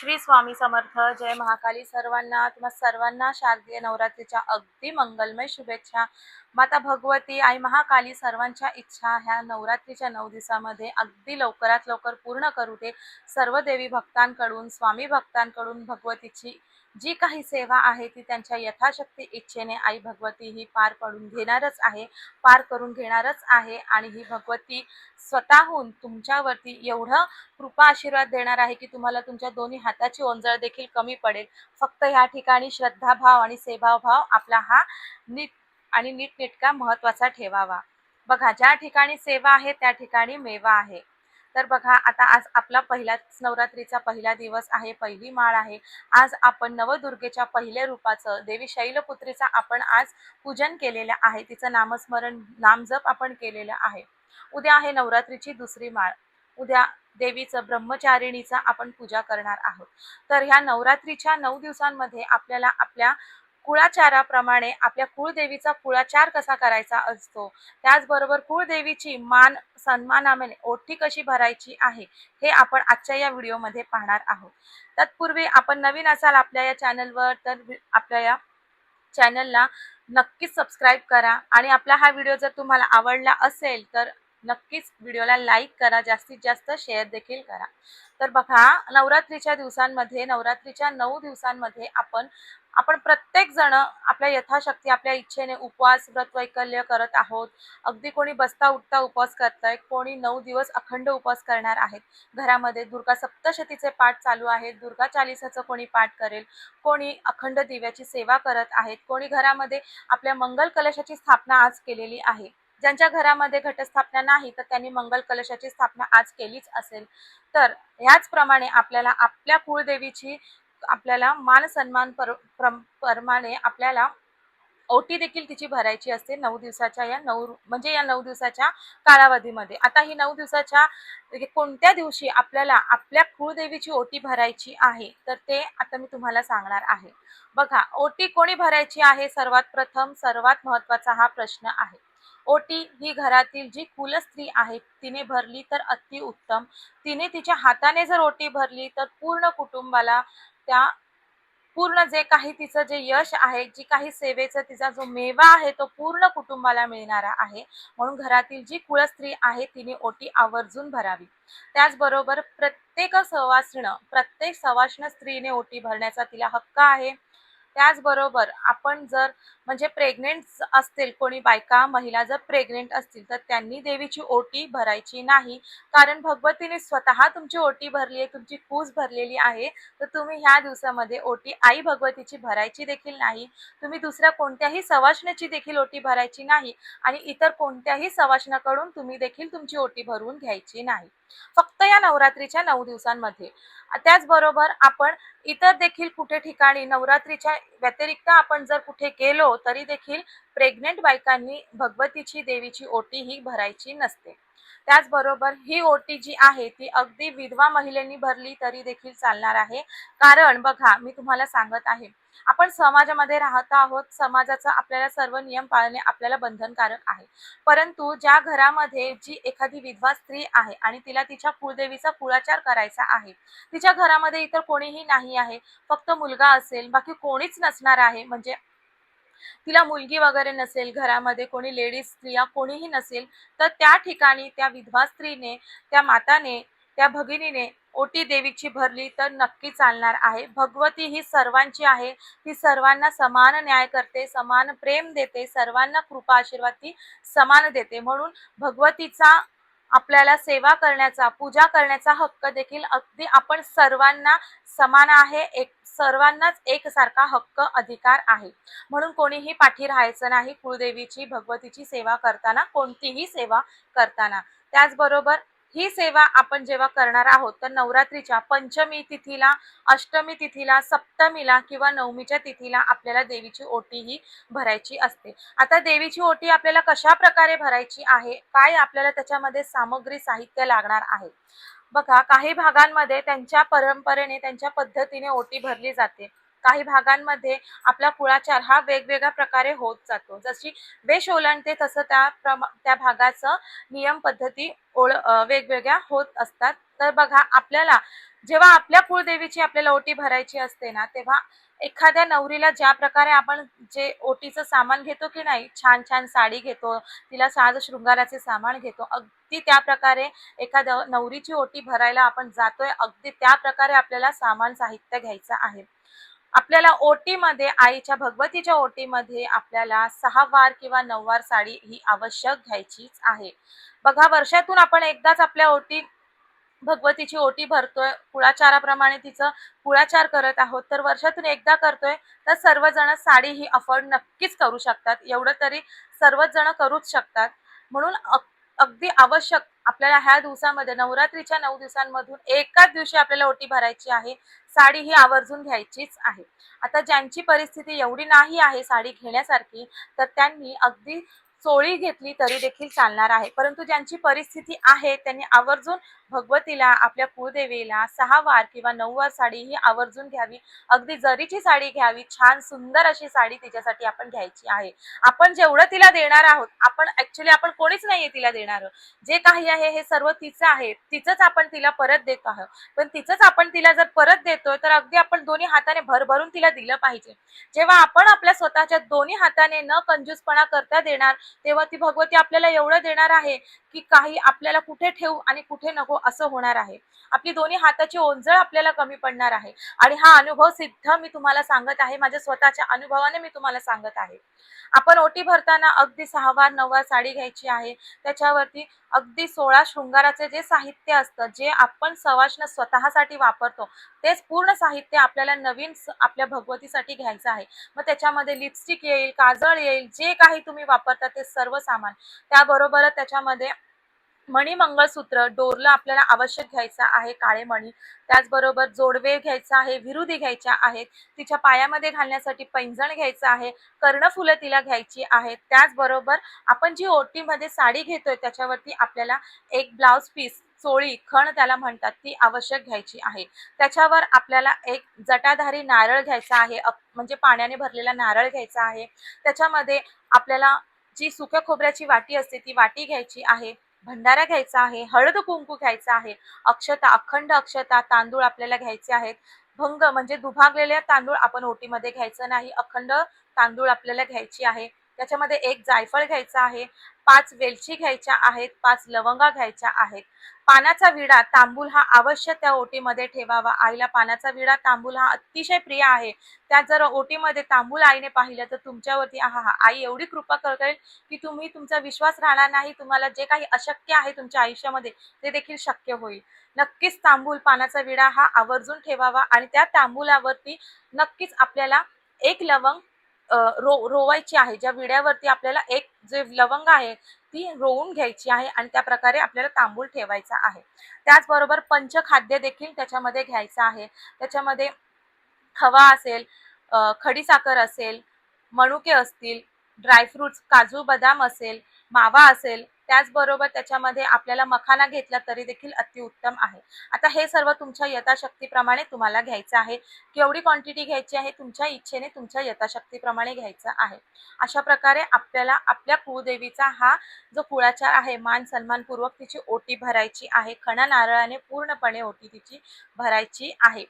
श्री स्वामी समर्थ. जय महाकाली सर्वांना तुम्हा सर्वांना शारदीय नवरात्रीच्या अगदी मंगलमय शुभेच्छा. माता भगवती आई महाकाली सर्वांच्या इच्छा ह्या नवरात्रीच्या नऊ दिवसामध्ये अगदी लवकरात लवकर पूर्ण करू दे. सर्व देवी भक्तांकडून स्वामी भक्तांकडून भगवतीची जी काही सेवा आहे ती त्यांच्या यथाशक्ती इच्छेने आई भगवती ही पार पडून घेणारच आहे पार करून घेणारच आहे आणि ही भगवती स्वतःहून तुमच्यावरती एवढं कृपा आशीर्वाद देणार आहे की तुम्हाला तुमच्या दोन्ही हाताची ओंजळ देखील कमी पडेल. फक्त ह्या ठिकाणी श्रद्धाभाव आणि सेवाभाव आपला हा नीट आणि नीटनेटका महत्त्वाचा ठेवावा. बघा ज्या ठिकाणी सेवा आहे त्या ठिकाणी मेवा आहे. तर बघा आता आज आपला पहिलाच नवरात्रीचा पहिला दिवस आहे पहिली माळ आहे. आज आपण नवदुर्गेच्या पहिल्या रूपाचं देवी शैलपुत्रीचा आपण आज पूजन केलेलं आहे. तिचं नामस्मरण नामजप आपण केलेलं आहे. उद्या आहे नवरात्रीची दुसरी माळ. उद्या देवीचं ब्रह्मचारिणीचं आपण पूजा करणार आहोत. तर ह्या नवरात्रीच्या नऊ दिवसांमध्ये आपल्याला आपल्या कुळाचाराप्रमाणे आपल्या कुळदेवीचा कुळाचार कसा करायचा असतो? त्याचबरोबर कुळदेवीची मान सन्मानाने ओठी कशी भरायची आहे हे आपण आजच्या या व्हिडिओमध्ये पाहणार आहोत. तत्पूर्वी आपण नवीन असाल आपल्या या चॅनलवर तर आपल्या या चॅनलला नक्कीच सबस्क्राईब करा. आणि आपला हा व्हिडिओ जर तुम्हाला आवडला असेल तर नक्कीच व्हिडिओला लाईक करा जास्तीत जास्त शेअर देखील करा. तर बघा नवरात्रीच्या दिवसांमध्ये नवरात्रीच्या नऊ दिवसांमध्ये आपण आपण प्रत्येक जण आपल्या यथाशक्ती आपल्या इच्छेने उपवास व्रत वैकल्य करत आहोत. अगदी कोणी बसता उठता उपवास करताय कोणी नऊ दिवस अखंड उपवास करणार आहेत. घरामध्ये दुर्गा सप्तशतीचे पाठ चालू आहेत दुर्गा चालिसाचं कोणी पाठ करेल कोणी अखंड दिव्याची सेवा करत आहेत कोणी घरामध्ये आपल्या मंगल कलशाची स्थापना आज केलेली आहे. ज्यांच्या घरामध्ये घटस्थापना नाही तर त्यांनी मंगल कलशाची स्थापना आज केलीच असेल. तर ह्याचप्रमाणे आपल्याला आपल्या कुळदेवीची आपल्याला मान सन्मान पर प्रम- प्रमाणे आपल्याला ओटी देखील तिची भरायची असते नऊ दिवसाच्या या नऊ म्हणजे या नऊ दिवसाच्या कालावधीमध्ये. आता ही नऊ दिवसाच्या कोणत्या दिवशी आपल्याला आपल्या कुळदेवीची ओटी भरायची आहे तर ते आता मी तुम्हाला सांगणार आहे. बघा ओटी कोणी भरायची आहे? सर्वात प्रथम सर्वात महत्त्वाचा हा प्रश्न आहे. ओटी ही घरातील जी कुल स्त्री आहे तिने भरली तर अतिउत्तम तिने तिच्या हाताने जर ओटी भरली तर पूर्ण कुटुंबाला त्या पूर्ण जे काही तिचं जे यश आहे जी काही सेवेचा तिचा जो मेवा आहे तो पूर्ण कुटुंबाला मिळणारा आहे. म्हणून घरातील जी कुळस्त्री आहे तिने ओटी आवर्जून भरावी. त्याचबरोबर प्रत्येक सवासणं प्रत्येक सवासण स्त्रीने ओटी भरण्याचा तिला हक्क आहे. त्याचबरोबर आपण जर म्हणजे प्रेग्नेंट असतील कोणी बायका महिला जर प्रेग्नेंट असतील तर त्यांनी देवीची ओटी भरायची नाही. कारण भगवतीने स्वतः तुमची ओटी भरली आहे तुमची कूस भरलेली आहे तर तुम्ही ह्या दिवसामध्ये ओटी आई भगवतीची भरायची देखील नाही. तुम्ही दुसऱ्या कोणत्याही सवासणाची देखील ओटी भरायची नाही आणि इतर कोणत्याही सवासणाकडून तुम्ही देखील तुमची ओटी भरवून घ्यायची नाही. फक्त या नवरात्रीच्या नऊ दिवसांमध्ये. त्याचबरोबर आपण इतर देखील कुठे ठिकाणी नवरात्रीच्या व्यतिरिक्त आपण जर कुठे गेलो तरी देखील प्रेग्नेंट बायकांनी भगवतीची देवीची ओटी ही भरायची नसते. त्याचबरोबर ही ओटी जी आहे ती अगदी विधवा महिलेनी भरली तरी देखील चालणार आहे. कारण बघा मी तुम्हाला सांगत आहे आपण समाजामध्ये राहत आहोत समाजाचा आपल्याला सर्व नियम पाळणे आपल्याला बंधनकारक आहे. परंतु ज्या घरामध्ये जी एखादी विधवा स्त्री आहे आणि तिला तिच्या कुळदेवीचा कुळाचार करायचा आहे तिच्या घरामध्ये इतर कोणीही नाही आहे फक्त मुलगा असेल बाकी कोणीच नसणार आहे म्हणजे तिला मुलगी वगैरे नसेल घरामध्ये कोणी लेडीज स्त्रिया कोणीही नसेल तर त्या ठिकाणी त्या विधवा स्त्रीने त्या माताने त्या भगिनीने ओटी देवीची भरली तर नक्की चालणार आहे. भगवती ही सर्वांची आहे. ती सर्वांना समान न्याय करते समान प्रेम देते सर्वांना कृपा आशीर्वाद ती समान देते. म्हणून भगवतीचा आपल्याला सेवा करण्याचा पूजा करण्याचा हक्क देखील अगदी आपण सर्वांना समान आहे. एक सर्वांनाच एकसारखा हक्क अधिकार आहे. म्हणून कोणीही पाठी राहायचं नाही कुळदेवीची भगवतीची सेवा करताना कोणतीही सेवा करताना. त्याचबरोबर ही सेवा आपण जेव्हा करणार आहोत तर नवरात्रीच्या पंचमी तिथीला अष्टमी तिथीला सप्तमीला किंवा नवमीच्या तिथीला आपल्याला देवीची ओटी ही भरायची असते. आता देवीची ओटी आपल्याला कशा प्रकारे भरायची आहे? काय आपल्याला त्याच्यामध्ये सामग्री साहित्य लागणार आहे? बघा काही भागांमध्ये त्यांच्या परंपरेने त्यांच्या पद्धतीने ओटी भरली जाते. काही भागांमध्ये आपला कुळाचार हा वेगवेगळ्या प्रकारे होत जातो. जशी वेश ओलांडते तसं त्या प्रमा त्या भागाचं नियम पद्धती ओळ वेगवेगळ्या होत असतात. तर बघा आपल्याला जेव्हा आपल्या कुळदेवीची आपल्याला ओटी भरायची असते ना तेव्हा एखाद्या नवरीला ज्या प्रकारे आपण जे ओटीचं सामान घेतो की नाही छान छान साडी घेतो तिला साज शृंगाराचे सामान घेतो अगदी त्या प्रकारे एखाद्या नवरीची ओटी भरायला आपण जातोय अगदी त्या प्रकारे आपल्याला सामान साहित्य घ्यायचं आहे. आपल्याला ओटीमध्ये आईच्या भगवतीच्या ओटीमध्ये आपल्याला सहा वार किंवा नऊ वार साडी ही आवश्यक घ्यायचीच आहे. बघा वर्षातून आपण एकदाच आपल्या ओटी भगवतीची ओटी भरतोय. कुळाचाराप्रमाणे तिचं कुळाचार करत आहोत. तर वर्षातून एकदा करतोय तर सर्वजण साडी ही अफोर्ड नक्कीच करू शकतात. एवढं तरी सर्वच जण करूच शकतात. म्हणून अगदी आवश्यक आपल्याला ह्या दिवसामध्ये नवरात्रीच्या नऊ दिवसांमधून एकाच दिवशी आपल्याला ओटी भरायची आहे. साडी ही आवर्जून घ्यायचीच आहे. आता ज्यांची परिस्थिती एवढी नाही आहे साडी घेण्यासारखी तर त्यांनी अगदी चोळी घेतली तरी देखील चालणार आहे. परंतु ज्यांची परिस्थिती आहे त्यांनी आवर्जून भगवतीला आपल्या कुळदेवीला सहा वार किंवा नऊ वार साडी ही आवर्जून घ्यावी. अगदी जरीची साडी घ्यावी छान सुंदर अशी साडी तिच्यासाठी आपण घ्यायची आहे. आपण जेवढं तिला देणार आहोत आपण ऍक्च्युली आपण कोणीच नाहीये तिला देणार. जे काही आहे हे सर्व तिचं आहे. तिचंच आपण तिला परत देत आहोत. पण तिचंच आपण तिला जर परत देतोय तर अगदी आपण दोन्ही हाताने भरभरून तिला दिलं पाहिजे. जेव्हा आपण आपल्या स्वतःच्या दोन्ही हाताने न कंजूसपणा करता देणार तेव्हा ती भगवती आपल्याला एवढं देणार आहे की काही आपल्याला कुठे ठेवू आणि कुठे नको असं होणार आहे. आपली दोन्ही हाताची ओंजळ आपल्याला कमी पडणार आहे. आणि हा अनुभव सिद्ध मी तुम्हाला सांगत आहे. माझ्या स्वतःच्या अनुभवाने मी तुम्हाला सांगत आहे. आपण ओटी भरताना अगदी सहावार नववा साडी घ्यायची आहे. त्याच्यावरती अगदी सोळा शृंगाराचे जे साहित्य असतं जे आपण सवाष्ण स्वतःसाठी वापरतो तेच पूर्ण साहित्य आपल्याला नवीन आपल्या भगवतीसाठी घ्यायचं आहे. मग त्याच्यामध्ये लिपस्टिक येईल काजळ येईल जे काही तुम्ही वापरता ते सर्व सामान. त्याबरोबरच त्याच्यामध्ये मणी मंगळसूत्र डोरलं आपल्याला आवश्यक घ्यायचं आहे काळे मणी. त्याचबरोबर जोडवे घ्यायचा आहे विरुदी घ्यायच्या आहेत तिच्या पायामध्ये घालण्यासाठी पैंजण घ्यायचं आहे कर्णफुलं तिला घ्यायची आहेत. त्याचबरोबर आपण जी ओटीमध्ये साडी घेतोय त्याच्यावरती आपल्याला एक ब्लाउज पीस चोळी खण त्याला म्हणतात ती आवश्यक घ्यायची आहे. त्याच्यावर आपल्याला एक जटाधारी नारळ घ्यायचा आहे म्हणजे पाण्याने भरलेला नारळ घ्यायचा आहे. त्याच्यामध्ये आपल्याला जी सुक्या खोबऱ्याची वाटी असते ती वाटी घ्यायची आहे भंडारा घ्यायचा आहे हळद कुंकू घ्यायचा आहे अक्षता अखंड अक्षता तांदूळ आपल्याला घ्यायचे आहेत. भंग म्हणजे दुभागलेले तांदूळ आपण ओटीमध्ये घ्यायचं नाही अखंड तांदूळ आपल्याला घ्यायची आहे. त्याच्यामध्ये एक जायफळ घ्यायचा आहे पाच वेलची घ्यायच्या आहेत पाच लवंगा घ्यायच्या आहेत. पानाचा विडा तांबूल हा अवश्य त्या ओटीमध्ये ठेवावा. आईला पानाचा विडा तांबूल हा अतिशय प्रिय आहे. त्या जर ओटीमध्ये तांबूल आईने पाहिलं तर तुमच्यावरती आहा हा आई एवढी कृपा करेल की तुम्ही तुमचा विश्वास राहणार नाही. तुम्हाला जे काही अशक्य आहे तुमच्या आयुष्यामध्ये ते देखील शक्य होईल. नक्कीच तांबूल पानाचा विडा हा आवर्जून ठेवावा आणि त्या तांबूलावरती नक्कीच आपल्याला एक लवंग रो रोवायची आहे. ज्या विड्यावरती आपल्याला एक जे लवंग आहे ती रोवून घ्यायची आहे आणि त्या प्रकारे आपल्याला तांबूल ठेवायचा आहे. त्याचबरोबर पंचखाद्य देखील त्याच्यामध्ये घ्यायचं आहे. त्याच्यामध्ये खवा असेल खडीसाखर असेल मनुके असतील ड्रायफ्रुट्स काजू बदाम असेल मावा असेल त्याचबरोबर त्याच्यामध्ये आपल्याला मखाना घेतला तरी देखील अतिउत्तम आहे. आता हे सर्व तुमच्या यथाशक्तीप्रमाणे तुम्हाला घ्यायचं आहे. केवढी क्वांटिटी घ्यायची आहे? तुमच्या इच्छेने तुमच्या यथाशक्तीप्रमाणे घ्यायचं आहे. अशा प्रकारे आपल्याला आपल्या कुळदेवीचा हा जो कुळाचार आहे मान सन्मानपूर्वक तिची ओटी भरायची आहे. खणा नारळाने पूर्णपणे ओटी तिची भरायची आहे.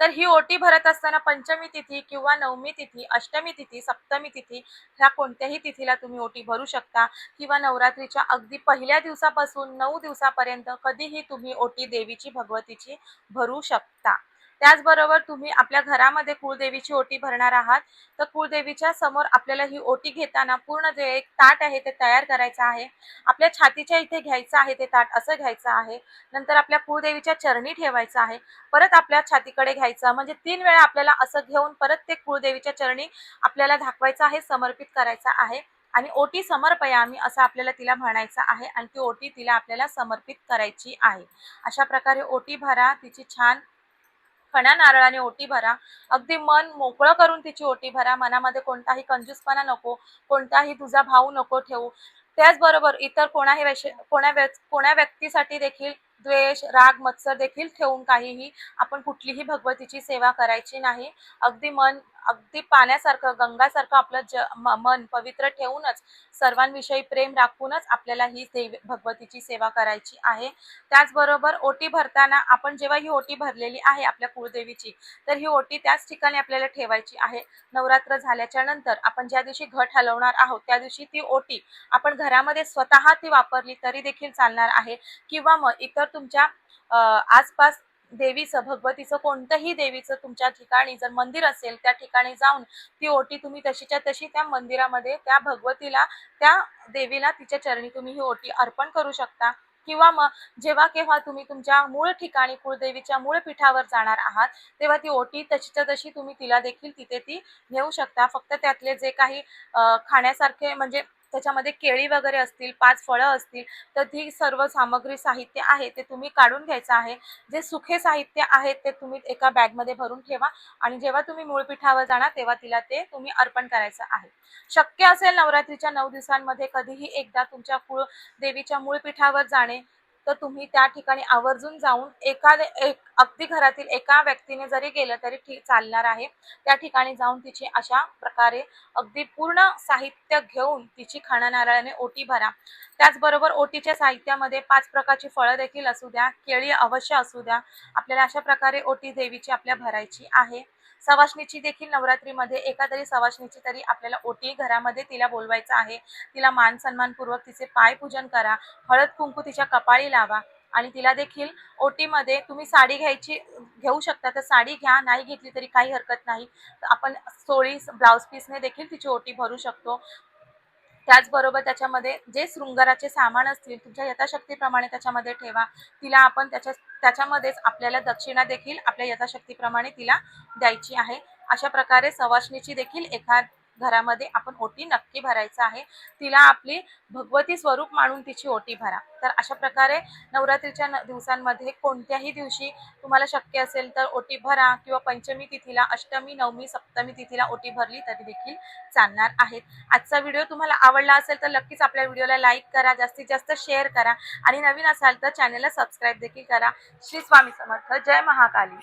तर ही ओटी भरत असताना पंचमी तिथी किंवा नवमी तिथी अष्टमी तिथी सप्तमी तिथी ह्या कोणत्याही तिथीला तुम्ही ओटी भरू शकता किंवा नवरात्रीच्या अगदी पहिल्या दिवसापासून नऊ दिवसापर्यंत कधीही तुम्ही ओटी देवीची भगवतीची भरू शकता. त्याचबरोबर तुम्ही आपल्या घरामध्ये कुळदेवीची ओटी भरणार आहात. तर कुळदेवीच्या समोर आपल्याला ही ओटी घेताना पूर्ण जे एक ताट आहे ते तयार करायचं आहे. आपल्या छातीच्या इथे घ्यायचं आहे ते ताट असं घ्यायचं आहे. नंतर आपल्या कुळदेवीच्या चरणी ठेवायचं आहे. परत आपल्या छातीकडे घ्यायचं. म्हणजे तीन वेळा आपल्याला असं घेऊन परत ते कुळदेवीच्या चरणी आपल्याला दाखवायचं आहे समर्पित करायचं आहे. आणि ओटी समर्पयामी असं आपल्याला तिला म्हणायचं आहे. आणि ती ओटी तिला आपल्याला समर्पित करायची आहे. अशा प्रकारे ओटी भरा. तिची छान खणा नारळाने ओटी भरा. अगदी मन मोकळं करून तिची ओटी भरा. मनामध्ये कोणताही कंजूसपणा नको कोणताही तुझा भाऊ नको ठेवू. त्याचबरोबर इतर कोणाही वैश कोणा व्य कोणा व्यक्तीसाठी देखील द्वेष राग मत्सर देखील ठेवून काहीही आपण कुठलीही भगवतीची सेवा करायची नाही. अगदी मन अगदी पाण्यासारखं गंगासारखं आपलं ज मन पवित्र ठेवूनच सर्वांविषयी प्रेम राखूनच आपल्याला ही देवी भगवतीची सेवा करायची आहे. त्याचबरोबर ओटी भरताना आपण जेव्हा ही ओटी भरलेली आहे आपल्या कुळदेवीची तर ही ओटी त्याच ठिकाणी आपल्याला ठेवायची आहे. नवरात्र झाल्याच्यानंतर आपण ज्या दिवशी घट हलवणार आहोत त्या दिवशी ती ओटी आपण घरामध्ये स्वतः ती वापरली तरी देखील चालणार आहे. किंवा मग इतर तुमच्या आसपास देवीचं भगवतीचं कोणतंही देवीचं तुमच्या ठिकाणी जर मंदिर असेल त्या ठिकाणी जाऊन ती ओटी तुम्ही तशीच्या तशी त्या मंदिरामध्ये त्या भगवतीला त्या देवीला तिच्या चरणी तुम्ही ही ओटी अर्पण करू शकता. किंवा मग जेव्हा केव्हा तुम्ही तुमच्या मूळ ठिकाणी कुळदेवीच्या मूळ पीठावर जाणार आहात तेव्हा ती ओटी तशीच्या तशी तुम्ही तिला देखील तिथे ती नेऊ शकता. फक्त त्यातले जे काही खाण्यासारखे म्हणजे त्याच्यामध्ये केळी वगैरे असतील पाच फळं असतील तर ती सर्व सामग्री साहित्य आहे ते तुम्ही काढून घ्यायचं आहे. जे सुखे साहित्य आहे ते तुम्ही एका बॅगमध्ये भरून ठेवा आणि जेव्हा तुम्ही मूळपीठावर जाणार तेव्हा तिला ते तुम्ही अर्पण करायचं आहे. शक्य असेल नवरात्रीच्या नऊ दिवसांमध्ये कधीही एकदा तुमच्या कुळ देवीच्या मूळ पिठावर जाणे तर तुम्ही त्या ठिकाणी आवर्जून जाऊन एका एक अगदी घरातील एका व्यक्तीने जरी गेलं तरी ठीक चालणार आहे. त्या ठिकाणी जाऊन तिची अशा प्रकारे अगदी पूर्ण साहित्य घेऊन तिची खाणा नारळाने ओटी भरा. त्याचबरोबर ओटीच्या साहित्यामध्ये पाच प्रकारची फळं देखील असू द्या केळी अवश्य असू द्या. आपल्याला अशा प्रकारे ओटी देवीची आपल्या भरायची आहे. सवासणीची देखील नवरात्रीमध्ये एका तरी सवासणीची तरी आपल्याला ओटी घरामध्ये तिला बोलवायचं आहे. तिला मान सन्मानपूर्वक तिचे पाय पूजन करा. हळद कुंकू तिच्या कपाळी लावा. आणि तिला देखील ओटीमध्ये तुम्ही साडी घ्यायची घेऊ शकता. तर साडी घ्या नाही घेतली तरी काही हरकत नाही. आपण सोळी ब्लाऊज पीसने देखील तिची ओटी भरू शकतो. त्याचबरोबर त्याच्यामध्ये जे शृंगाराचे सामान असतील तुमच्या यथाशक्तीप्रमाणे त्याच्यामध्ये ठेवा. तिला आपण त्याच्या त्याच्यामध्येच आपल्याला दक्षिणा देखील आपल्या यथाशक्तीप्रमाणे तिला द्यायची आहे. अशा प्रकारे सवासणीची देखील एखाद घरामध्ये आपण ओटी नक्की भरायचं आहे. तिला आपली भगवती स्वरूप मानून तिची ओटी भरा. तर अशा प्रकारे नवरात्रीच्या दिवसांमध्ये कोणत्याही दिवशी तुम्हाला शक्य असेल तर ओटी भरा किंवा पंचमी तिथीला अष्टमी नवमी सप्तमी तिथीला ओटी भरली तरी देखील चालणार आहेत आजचा व्हिडिओ तुम्हाला आवडला असेल तर नक्कीच आपल्या व्हिडिओला लाईक करा जास्तीत जास्त शेअर करा आणि नवीन असाल तर चॅनलला सबस्क्राईब देखील करा. श्री स्वामी समर्थ. जय महाकाली.